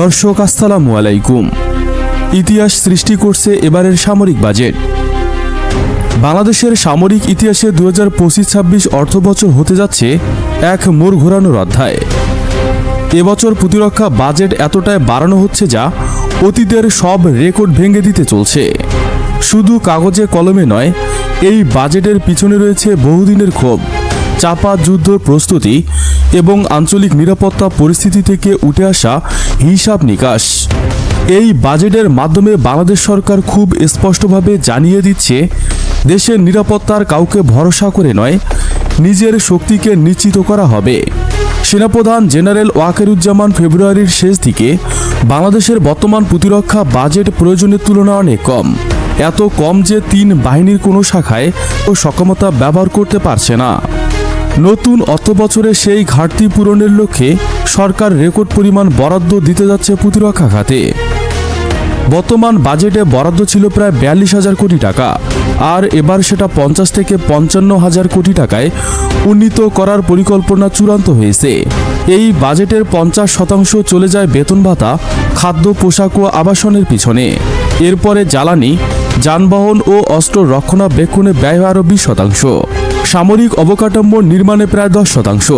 দর্শক, আসসালামু আলাইকুম। ইতিহাস সৃষ্টি করছে এবারের সামরিক বাজেট। বাংলাদেশের সামরিক ইতিহাসে দু হাজার পঁচিশ ছাব্বিশ অর্থবছর হতে যাচ্ছে এক মোড় ঘোরানোর অধ্যায়। এবছর প্রতিরক্ষা বাজেট এতটাই বাড়ানো হচ্ছে যা অতীতের সব রেকর্ড ভেঙে দিতে চলছে। শুধু কাগজে কলমে নয়, এই বাজেটের পিছনে রয়েছে বহুদিনের ক্ষোভ। চাপা যুদ্ধ প্রস্তুতি এবং আঞ্চলিক নিরাপত্তা পরিস্থিতি থেকে উঠে আসা হিসাব নিকাশ। এই বাজেটের মাধ্যমে বাংলাদেশ সরকার খুব স্পষ্টভাবে জানিয়ে দিচ্ছে, দেশের নিরাপত্তার কাউকে ভরসা করে নয়, নিজের শক্তিকে নিশ্চিত করা হবে। সেনাপ্রধান জেনারেল ওয়াকেরুজ্জামান ফেব্রুয়ারির শেষ দিকে বাংলাদেশের বর্তমান প্রতিরক্ষা বাজেট প্রয়োজনের তুলনায় অনেক কম। এত কম যে তিন বাহিনীর কোনো শাখায় ও সক্ষমতা ব্যবহার করতে পারছে না। নতুন অত বছরে সেই ঘাটতি পূরণের লক্ষ্যে সরকার রেকর্ড পরিমাণ বরাদ্দ দিতে যাচ্ছে প্রতিরক্ষা খাতে। বর্তমান বাজেটে বরাদ্দ ছিল প্রায় বিয়াল্লিশ হাজার কোটি টাকা, আর এবার সেটা পঞ্চাশ থেকে পঞ্চান্ন হাজার কোটি টাকায় উন্নীত করার পরিকল্পনা চূড়ান্ত হয়েছে। এই বাজেটের পঞ্চাশ শতাংশ চলে যায় বেতন ভাতা, খাদ্য, পোশাক ও আবাসনের পিছনে। এরপরে জ্বালানি, যানবাহন ও অস্ত্র রক্ষণাবেক্ষণে ব্যয় আরও বিশ শতাংশ। সামরিক অবকাঠামো নির্মাণে প্রায় দশ শতাংশ।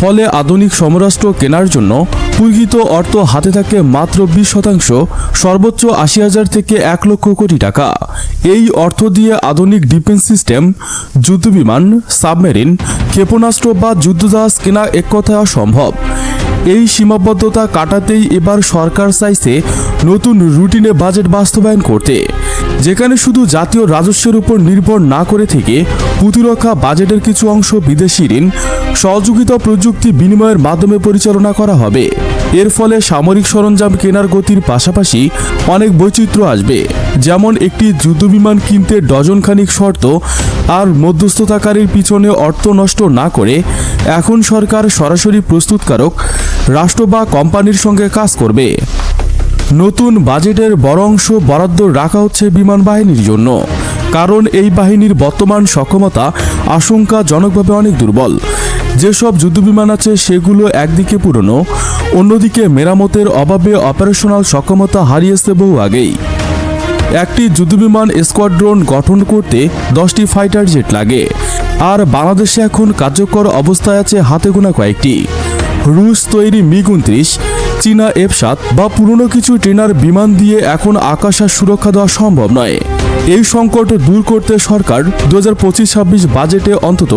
ফলে আধুনিক সমরাষ্ট্র কেনার জন্য পুঁজিত অর্থ হাতে থাকে মাত্র বিশ শতাংশ, সর্বোচ্চ আশি হাজার থেকে এক লক্ষ কোটি টাকা। এই অর্থ দিয়ে আধুনিক ডিফেন্স সিস্টেম, যুদ্ধবিমান, সাবমেরিন, ক্ষেপণাস্ত্র বা যুদ্ধজাহাজ কেনা এক কথায় অসম্ভব। এই সীমাবদ্ধতা কাটাতেই এবার সরকার চাইছে নতুন রুটিনে বাজেট বাস্তবায়ন করতে, যেখানে শুধু জাতীয় রাজস্বের উপর নির্ভর না করে থেকে প্রতিরক্ষা বাজেটের কিছু অংশ বিদেশি ঋণ, সহযোগিতা প্রযুক্তি বিনিময়ের মাধ্যমে পরিচালনা করা হবে। এর ফলে সামরিক সরঞ্জাম কেনার গতির পাশাপাশি অনেক বৈচিত্র্য আসবে। যেমন একটি যুদ্ধবিমান কিনতে ডজনখানিক শর্ত আর মধ্যস্থতাকারীর পিছনে অর্থ নষ্ট না করে এখন সরকার সরাসরি প্রস্তুতকারক রাষ্ট্র বা কোম্পানির সঙ্গে কাজ করবে। নতুন বাজেটের বড় অংশ বরাদ্দ রাখা হচ্ছে বিমান বাহিনীর জন্য। কারণ এই বাহিনীর বর্তমান সক্ষমতা আশঙ্কাজনকভাবে অনেক দুর্বল। যেসব যুদ্ধবিমান আছে, সেগুলো একদিকে পুরনো, অন্যদিকে মেরামতের অভাবে অপারেশনাল সক্ষমতা হারিয়েছে বহু আগেই। একটি যুদ্ধবিমান স্কোয়াড্রন গঠন করতে দশটি ফাইটার জেট লাগে, আর বাংলাদেশে এখন কার্যকর অবস্থায় আছে হাতে গোনা কয়েকটি। রুশ তৈরি মিগ উনত্রিশ চীনা এফ সাত বা পুরনো কিছু ট্রেনার বিমান দিয়ে এখন আকাশ আর সুরক্ষা দেওয়া সম্ভব নয়। এই সংকট দূর করতে সরকার দু হাজার পঁচিশ ছাব্বিশ বাজেটে অন্তত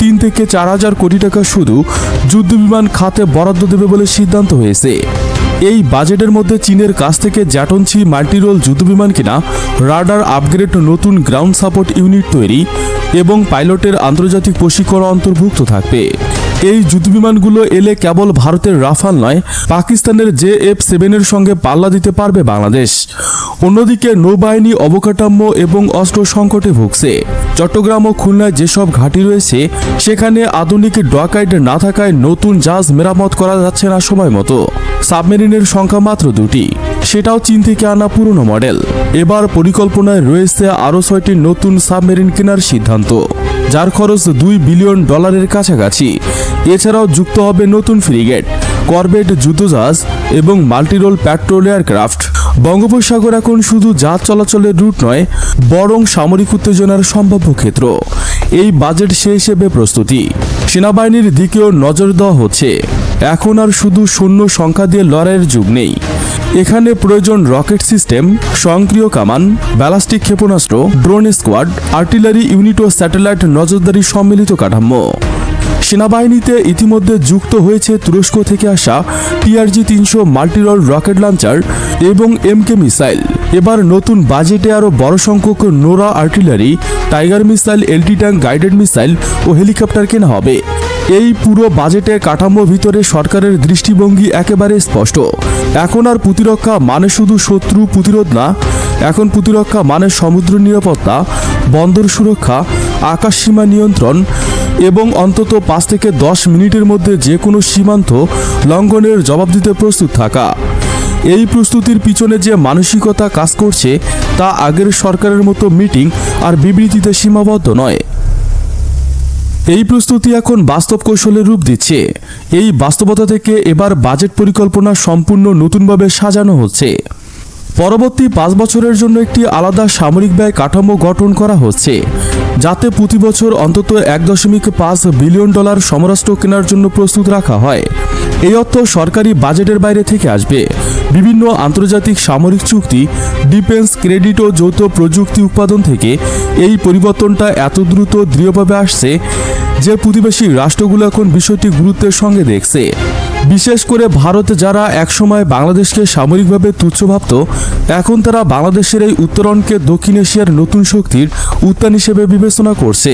তিন থেকে চার হাজার কোটি টাকা শুধু যুদ্ধবিমান খাতে বরাদ্দ দেবে বলে সিদ্ধান্ত হয়েছে। এই বাজেটের মধ্যে চীনের কাছ থেকে জ্যাটনছি মাল্টিরোল যুদ্ধবিমান কিনা, রাডার আপগ্রেড নতুন গ্রাউন্ড সাপোর্ট ইউনিট তৈরি এবং পাইলটের আন্তর্জাতিক প্রশিক্ষণ অন্তর্ভুক্ত থাকবে। এই যুদ্ধবিমানগুলো এলে কেবল ভারতের রাফাল নয়, পাকিস্তানের জে এফ সেভেনের সঙ্গে পাল্লা দিতে পারবে বাংলাদেশ। অন্যদিকে নৌবাহিনী অবকাঠামো এবং অস্ত্র সংকটে ভুগছে। চট্টগ্রাম ও খুলনায় যেসব ঘাঁটি রয়েছে, সেখানে আধুনিক ডকাইড না থাকায় নতুন জাহাজ মেরামত করা যাচ্ছে না সময় মতো। সাবমেরিনের সংখ্যা মাত্র দুটি। সেটাও চীন থেকে আনা পুরনো মডেল। এবার পরিকল্পনায় রয়েছে আরও ছয়টি নতুন সাবমেরিন কেনার সিদ্ধান্ত। যার খরচ দুই বিলিয়ন ডলারের কাছাকাছি। এছাড়াও যুক্ত হবে নতুন ফ্রিগেট, করবেট যুদ্ধজাহাজ এবং মাল্টিরোল প্যাট্রোল এয়ারক্রাফট বঙ্গোপসাগর এখন শুধু জাহাজ চলাচলের রুট নয়, বরং সামরিক উত্তেজনার সম্ভাব্য ক্ষেত্র। এই বাজেট সে হিসেবে প্রস্তুতি। সেনাবাহিনীর দিকেও নজর দেওয়া হচ্ছে। এখন আর শুধু শূন্য সংখ্যা দিয়ে লড়াইয়ের যুগ নেই। এখানে প্রয়োজন রকেট সিস্টেম, স্বয়ংক্রিয় কামান, ব্যালাস্টিক ক্ষেপণাস্ত্র, ড্রোন স্কোয়াড, আর্টিলারি, ইউনিট ও স্যাটেলাইট নজরদারি সম্মিলিত কাঠামো। সেনাবাহিনীতে ইতিমধ্যে যুক্ত হয়েছে তুরস্ক থেকে আসা টিআরজি তিনশো মাল্টিরল রকেট লঞ্চার এবং এমকে মিসাইল। এবার নতুন বাজেটে আরও বড় সংখ্যক Nora artillery, tiger missile, LT tank, guided missile ও হেলিকপ্টার কেনা হবে। এই পুরো বাজেটে কাঠামো ভিতরে সরকারের দৃষ্টিভঙ্গি একেবারে স্পষ্ট। এখন আর প্রতিরক্ষা মানে শুধু শত্রু প্রতিরোধ না, এখন প্রতিরক্ষা মানে সমুদ্র নিরাপত্তা, বন্দর সুরক্ষা আকাশ সীমা নিয়ন্ত্রণ এবং অন্তত পাঁচ থেকে দশ মিনিটের মধ্যে যে কোনো সীমান্ত লঙ্ঘনের জবাব দিতে প্রস্তুত থাকা। এই প্রস্তুতির পিছনে যে মানসিকতা কাজ করছে, তা আগের সরকারের মতো মিটিং আর বিবৃতিতে সীমাবদ্ধ নয়। এই প্রস্তুতি এখন বাস্তব কৌশলে রূপ দিচ্ছে। এই বাস্তবতা থেকে এবার বাজেট পরিকল্পনা সম্পূর্ণ নতুনভাবে সাজানো হচ্ছে। পরবর্তী পাঁচ বছরের জন্য একটি আলাদা সামরিক ব্যয় কাঠামো গঠন করা হচ্ছে। যাতে প্রতি বছর অন্তত এক দশমিক পাঁচ বিলিয়ন ডলার সমরাষ্ট্র কেনার জন্য প্রস্তুত রাখা হয়। এই অর্থ সরকারি বাজেটের বাইরে থেকে আসবে। বিভিন্ন আন্তর্জাতিক সামরিক চুক্তি, ডিফেন্স ক্রেডিট ও যৌথ প্রযুক্তি উৎপাদন থেকে এই পরিবর্তনটা এত দ্রুত দৃঢ়ভাবে আসছে যে প্রতিবেশী রাষ্ট্রগুলো এখন বিষয়টি গুরুত্বের সঙ্গে দেখছে। বিশেষ করে ভারতে যারা একসময় বাংলাদেশকে সামরিকভাবে তুচ্ছ ভাবত, এখন তারা বাংলাদেশের এই উত্তরণকে দক্ষিণ এশিয়ার নতুন শক্তির উত্থান হিসেবে বিবেচনা করছে।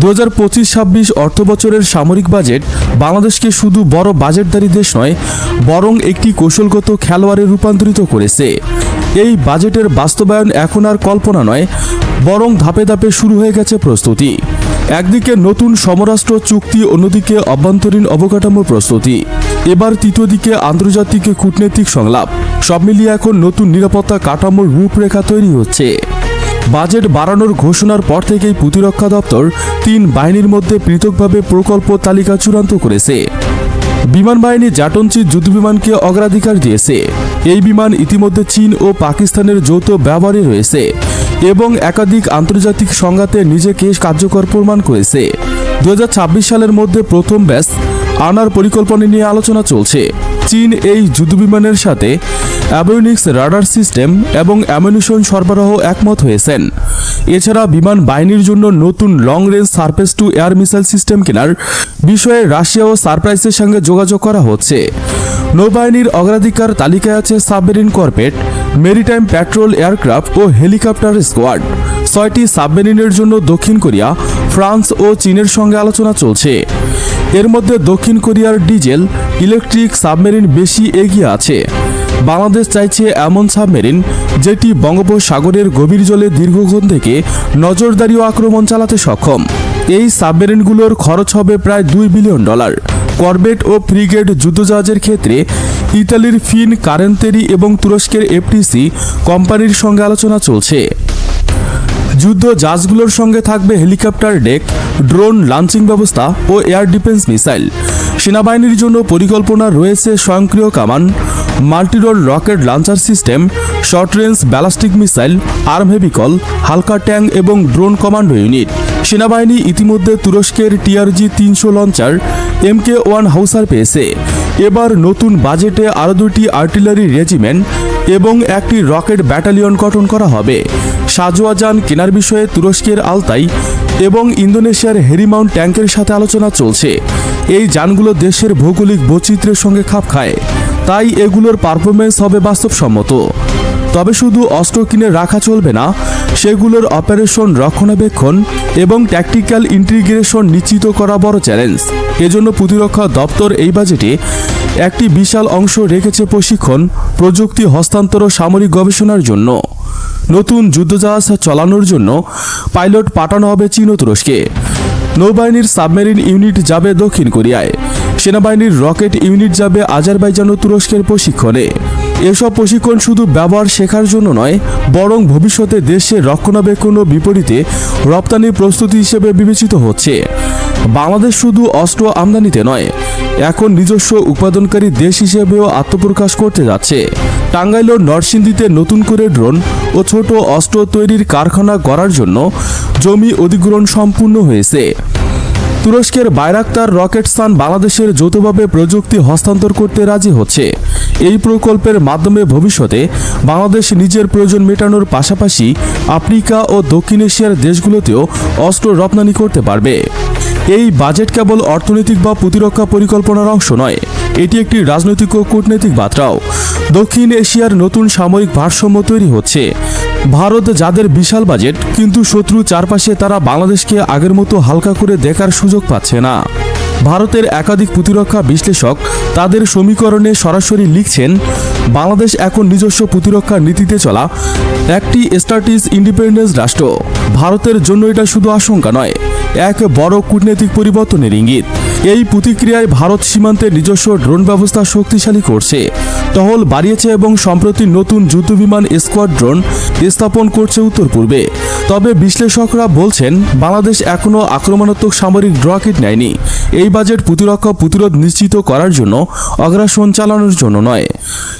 দু হাজার পঁচিশ ছাব্বিশ অর্থ বছরের সামরিক বাজেট বাংলাদেশকে শুধু বড় বাজেটদারী দেশ নয়, বরং একটি কৌশলগত খেলোয়াড়ে রূপান্তরিত করেছে। এই বাজেটের বাস্তবায়ন এখন আর কল্পনা নয়, বরং ধাপে ধাপে শুরু হয়ে গেছে প্রস্তুতি। একদিকে নতুন সমরাষ্ট্র চুক্তি, অন্যদিকে অভ্যন্তরীণ অবকাঠামোর প্রস্তুতি। এবার তৃতীয় দিকে আন্তর্জাতিক কূটনৈতিক সংলাপ। সব মিলিয়ে এখন নতুন নিরাপত্তা কাঠামোর রূপরেখা তৈরি হচ্ছে। বাজেট বাড়ানোর ঘোষণার পর থেকেই প্রতিরক্ষা দপ্তর তিন বাহিনীর মধ্যে পৃথকভাবে প্রকল্প তালিকা চূড়ান্ত করেছে। বিমান বাহিনী জাটনচি যুদ্ধবিমানকে অগ্রাধিকার দিয়েছে। এই বিমান ইতিমধ্যে চীন ও পাকিস্তানের যৌথ ব্যবহারে রয়েছে। এবং একাধিক আন্তর্জাতিক সংঘাতে নিজেকে কার্যকর প্রমাণ করেছে। দু হাজার ছাব্বিশ সালের মধ্যে প্রথম ব্যাস আনার পরিকল্পনা নিয়ে আলোচনা চলছে। চীন এই যুদ্ধবিমানের সাথে অ্যাভিওনিক্স রাডার সিস্টেম এবং অ্যামিউনিশন সরবরাহ একমত হয়েছেন। এছাড়া বিমান বাহিনীর জন্য নতুন long range surface to air missile system কেনার বিষয়ে রাশিয়া ও সারপ্রাইজের সঙ্গে যোগাযোগ করা হচ্ছে। নৌবাহিনীর অগ্রাধিকার তালিকায় আছে submarine corvette maritime patrol aircraft ও হেলিকপ্টার স্কোয়াড। ছয়টি সাবমেরিনের জন্য দক্ষিণ কোরিয়া, ফ্রান্স ও চীনের সঙ্গে আলোচনা চলছে। এর মধ্যে দক্ষিণ কোরিয়ার ডিজেল, ইলেকট্রিক সাবমেরিন বেশি এগিয়ে আছে। বাংলাদেশ চাইছে এমন সাবমেরিন, যেটি বঙ্গোপসাগরের গভীর জলে দীর্ঘক্ষণ থেকে নজরদারি ও আক্রমণ চালাতে সক্ষম। এই সাবমেরিনগুলোর খরচ হবে প্রায় দুই বিলিয়ন ডলার। করবেট ও ফ্রিগেট যুদ্ধজাহাজের ক্ষেত্রে ইতালির ফিন, কারেন্তেরি এবং তুরস্কের এফটিসি কোম্পানির সঙ্গে আলোচনা চলছে। যুদ্ধ জাহাজগুলোর সঙ্গে থাকবে হেলিকপ্টার, ডেক, ড্রোন, লঞ্চিং ব্যবস্থা ও এয়ার ডিফেন্স মিসাইল। সেনাবাহিনীর জন্য পরিকল্পনা রয়েছে স্বয়ংক্রিয় কামান, multirole rocket launcher system, short range ballistic missile, arm হেভিকল, হালকা ট্যাঙ্ক এবং ড্রোন কমান্ডো ইউনিট। সেনাবাহিনী ইতিমধ্যে তুরস্কের টিআরজি তিনশো লঞ্চার এমকে ওয়ান হাউসার পেয়েছে। এবার নতুন বাজেটে আরও দুটি আর্টিলারি রেজিমেন্ট এবং একটি রকেট ব্যাটালিয়ন গঠন করা হবে। সাজোয়া যান কেনার বিষয়ে তুরস্কের আলতাই এবং ইন্দোনেশিয়ার হেরিমাউন্ট ট্যাঙ্কের সাথে আলোচনা চলছে। এই যানগুলো দেশের ভৌগোলিক বৈচিত্র্যের সঙ্গে খাপ খায়। তাই এগুলোর পারফরমেন্স হবে বাস্তবসম্মত। তবে শুধু অস্ত্র কিনে রাখা চলবে না, সেগুলোর অপারেশন রক্ষণাবেক্ষণ এবং ট্যাকটিক্যাল ইন্টিগ্রেশন নিশ্চিত করা বড় চ্যালেঞ্জ এজন্য প্রতিরক্ষা দপ্তর এই বাজেটে একটি বিশাল অংশ রেখেছে প্রশিক্ষণ, প্রযুক্তি, হস্তান্তর ও সামরিক গবেষণার জন্য। নতুন যুদ্ধজাহাজ চালানোর জন্য পাইলট পাঠানো হবে চীন ও তুরস্কে নৌবাহিনীর সাবমেরিন ইউনিট যাবে দক্ষিণ কোরিয়ায়। সেনাবাহিনীর রকেট ইউনিট যাবে আজারবাইজান ও তুরস্কের প্রশিক্ষণে। এসব প্রশিক্ষণ শুধু ব্যবহার শেখার জন্য নয়, বরং ভবিষ্যতে দেশের রক্ষণাবেক্ষণ ও বিপরীতে রপ্তানি প্রস্তুতি হিসেবে বিবেচিত হচ্ছে। বাংলাদেশ শুধু অস্ত্র আমদানিতে নয়, এখন নিজস্ব উৎপাদনকারী দেশ হিসেবেও আত্মপ্রকাশ করতে যাচ্ছে। টাঙ্গাইল নরসিংদীতে নতুন করে ড্রোন ও ছোট অস্ত্র তৈরির কারখানা গড়ার জন্য জমি অধিগ্রহণ সম্পূর্ণ হয়েছে। তুরস্কের বাইরাক্তার রকেট স্থান বাংলাদেশের যৌথভাবে প্রযুক্তি হস্তান্তর করতে রাজি হচ্ছে। এই প্রকল্পের মাধ্যমে ভবিষ্যতে বাংলাদেশ নিজের প্রয়োজন মেটানোর পাশাপাশি আফ্রিকা ও দক্ষিণ এশিয়ার দেশগুলোতেও অস্ত্র রপ্তানি করতে পারবে। এই বাজেট কেবল অর্থনৈতিক বা প্রতিরক্ষা পরিকল্পনার অংশ নয়, এটি একটি রাজনৈতিক ও কূটনৈতিক বার্তাও। দক্ষিণ এশিয়ার নতুন সামরিক ভারসাম্য তৈরি হচ্ছে। ভারত যাদের বিশাল বাজেট, কিন্তু শত্রু চারপাশে তারা বাংলাদেশকে আগের মতো হালকা করে দেখার সুযোগ পাচ্ছে না। ভারতের একাধিক প্রতিরক্ষা বিশ্লেষক তাদের সমীকরণে সরাসরি লিখছেন, বাংলাদেশ এখন নিজস্ব প্রতিরক্ষা নীতিতে চলা একটি স্টার্টিস ইন্ডিপেন্ডেন্স রাষ্ট্র। ভারতের জন্য এটা শুধু আশঙ্কা নয় এক বড় কূটনৈতিক পরিবর্তনের ইঙ্গিত। এই প্রতিক্রিয়ায় ভারত সীমান্তে নিজস্ব ড্রোন ব্যবস্থা শক্তিশালী করছে। টহল বাড়িয়েছে এবং সম্প্রতি নতুন যুদ্ধবিমান স্কোয়াড্রন স্থাপন করছে উত্তর পূর্বে। তবে বিশ্লেষকরা বলছেন, বাংলাদেশ এখনও আক্রমণাত্মক সামরিক ড্রকিট নেয়নি। এই বাজেট প্রতিরক্ষা প্রতিরোধ নিশ্চিত করার জন্য অগ্রাসন চালানোর জন্য নয়।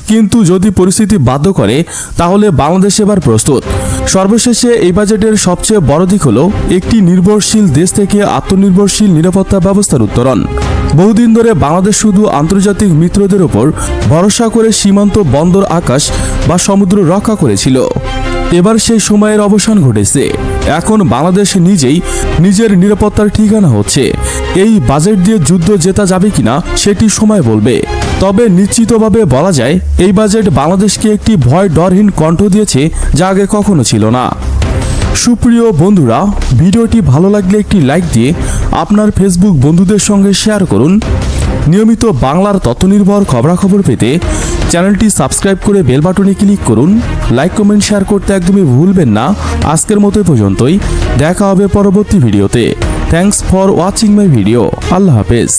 কিন্তু যদি পরিস্থিতি বাধ্য করে, তাহলে বাংলাদেশ এবার প্রস্তুত। সর্বশেষে এই বাজেটের সবচেয়ে বড় দিক হল, একটি নির্ভরশীল দেশ থেকে আত্মনির্ভরশীল নিরাপত্তা ব্যবস্থার উত্তরণ। বহুদিন ধরে বাংলাদেশ শুধু আন্তর্জাতিক মিত্রদের ওপর ভরসা করে সীমান্ত বন্দর আকাশ বা সমুদ্র রক্ষা করেছিল। এবার সেই সময়ের অবসান ঘটেছে। এখন বাংলাদেশ নিজেই নিজের নিরাপত্তার ঠিকানা হচ্ছে। এই বাজেট দিয়ে যুদ্ধ জেতা যাবে কিনা সেটি সময় বলবে। তবে নিশ্চিতভাবে বলা যায়, এই বাজেট বাংলাদেশকে একটি ভয় ডরহীন কণ্ঠ দিয়েছে যা আগে কখনো ছিল না। সুপ্রিয় বন্ধুরা, ভিডিওটি ভালো লাগলে একটি লাইক দিয়ে আপনার ফেসবুক বন্ধুদের সঙ্গে শেয়ার করুন। নিয়মিত বাংলার তথ্যনির্ভর খবরাখবর পেতে চ্যানেলটি সাবস্ক্রাইব করে বেল বাটনে ক্লিক করুন। লাইক কমেন্ট শেয়ার করতে একদমই ভুলবেন না। আজকের মতো পর্যন্তই। দেখা হবে পরবর্তী ভিডিওতে। Thanks for watching my video আল্লাহ হাফেজ।